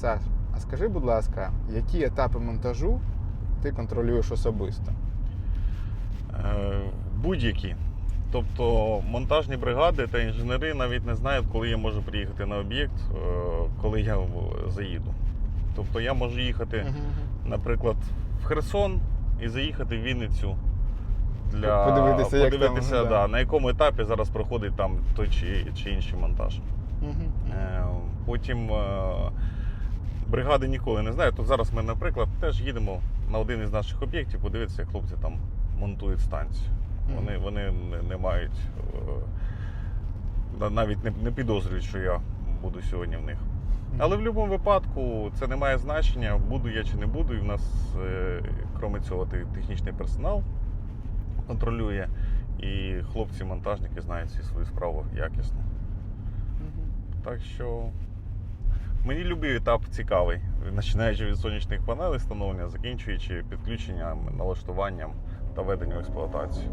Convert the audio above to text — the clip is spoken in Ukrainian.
Саш, а скажи, будь ласка, які етапи монтажу ти контролюєш особисто? Е, Будь-які. Тобто монтажні бригади та інженери навіть не знають, коли я можу приїхати на об'єкт, е, коли я заїду. Тобто я можу їхати, наприклад, в Херсон і заїхати в Вінницю для Подивитися, як там, да. да, на якому етапі зараз проходить там той чи, чи інший монтаж. Е, Потім бригади ніколи не знають. Тут зараз ми, наприклад, теж їдемо на один із наших об'єктів, подивитися, як хлопці там монтують станцію. Вони, вони не, не мають, е, навіть не, не підозрюють, що я буду сьогодні в них. Але в будь-якому випадку це не має значення, буду я чи не буду. І в нас, е, крім цього, технічний персонал контролює, і хлопці-монтажники знають всі свою справу якісно. Так що мені любий етап цікавий, починаючи від сонячних панелей встановлення, закінчуючи підключенням, налаштуванням та веденням в експлуатацію.